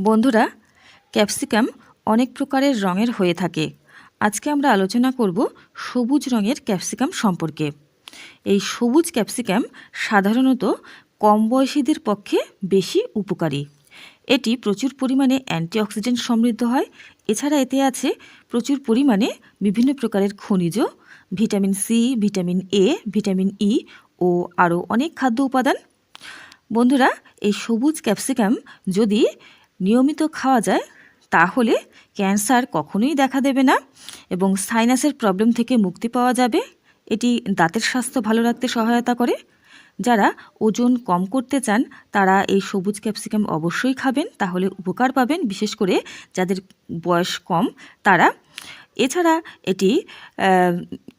বন্ধুরা, ক্যাপসিকাম অনেক প্রকারের রঙের হয়ে থাকে। আজকে আমরা আলোচনা করব সবুজ রঙের ক্যাপসিকাম সম্পর্কে। এই সবুজ ক্যাপসিকাম সাধারণত কম বয়সীদের পক্ষে বেশি উপকারী। এটি প্রচুর পরিমাণে অ্যান্টিঅক্সিডেন্ট সমৃদ্ধ হয়। এছাড়া এতে আছে প্রচুর পরিমাণে বিভিন্ন প্রকারের খনিজ, vitamin C, vitamin A, vitamin E ও আরও অনেক খাদ্য উপাদান। বন্ধুরা, এই সবুজ ক্যাপসিকাম যদি নিয়মিত খাওয়া যায়, তাহলে ক্যান্সার কখনোই দেখা দেবে না এবং সাইনাসের প্রবলেম থেকে মুক্তি পাওয়া যাবে। এটি দাঁতের স্বাস্থ্য ভালো রাখতে সহায়তা করে। যারা ওজন কম করতে চান, তারা এই সবুজ ক্যাপসিকাম অবশ্যই খাবেন, তাহলে উপকার পাবেন। বিশেষ করে যাদের বয়স কম, তারা এছাড়া এটি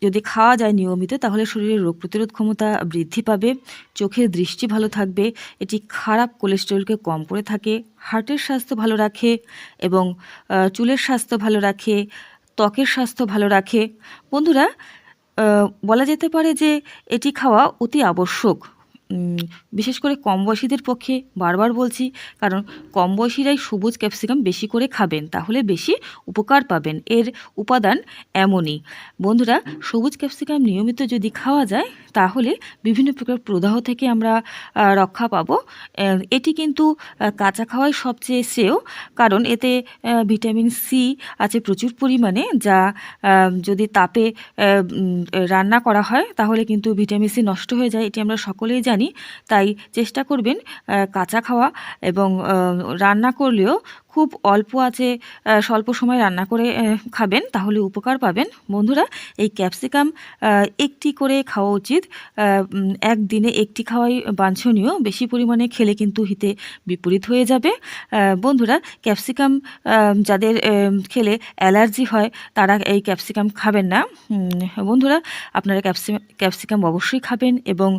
যদি খাওয়া যায় নিয়মিত, তাহলে শরীরের রোগ প্রতিরোধ ক্ষমতা বৃদ্ধি পাবে, চোখের দৃষ্টি ভালো থাকবে, এটি খারাপ কোলেস্টেরলকে কম করে থাকে, হার্টের স্বাস্থ্য ভালো রাখে এবং চুলের স্বাস্থ্য ভালো রাখে, ত্বকের স্বাস্থ্য ভালো রাখে। বন্ধুরা বলা যেতে পারে যে এটি খাওয়া অতি আবশ্যক। বিশেষ করে কম বয়সীদের পক্ষে বারবার বলছি, কারণ কম বয়সীরাই সবুজ ক্যাপসিকাম বেশি করে খাবেন, তাহলে বেশি উপকার পাবেন। এর উপাদান এমনই বন্ধুরা, সবুজ ক্যাপসিকাম নিয়মিত যদি খাওয়া যায়, তাহলে বিভিন্ন প্রকার প্রদাহ থেকে আমরা রক্ষা পাবো। এটি কিন্তু কাঁচা খাওয়াই সবচেয়ে শ্রেয়, কারণ এতে ভিটামিন সি আছে প্রচুর পরিমাণে, যা যদি তাপে রান্না করা হয়, তাহলে কিন্তু ভিটামিন সি নষ্ট হয়ে যায়। এটি আমরা সকলেই জানি। তাই চেষ্টা করবেন কাঁচা খাওয়া এবং রান্না করলেও খুব অল্প আছে স্বল্প সময় রান্না করে খাবেন, তাহলে উপকার পাবেন। বন্ধুরা, এই ক্যাপসিকাম একটি করে খাওয়া উচিত। একদিনে একটি খাওয়াই বাঞ্ছনীয়। বেশি পরিমাণে খেলে কিন্তু হিতে বিপরীত হয়ে যাবে। বন্ধুরা, ক্যাপসিকাম যাদের খেলে অ্যালার্জি হয়, তারা এই ক্যাপসিকাম খাবেন না। বন্ধুরা, আপনারা ক্যাপসি, ক্যাপসিকাম অবশ্যই খাবেন এবং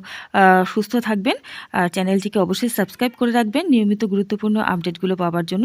সুস্থ থাকবেন। আর চ্যানেলটিকে অবশ্যই সাবস্ক্রাইব করে রাখবেন। নিয়মিত গুরুত্বপূর্ণ আপডেটগুলো পাওয়ার জন্য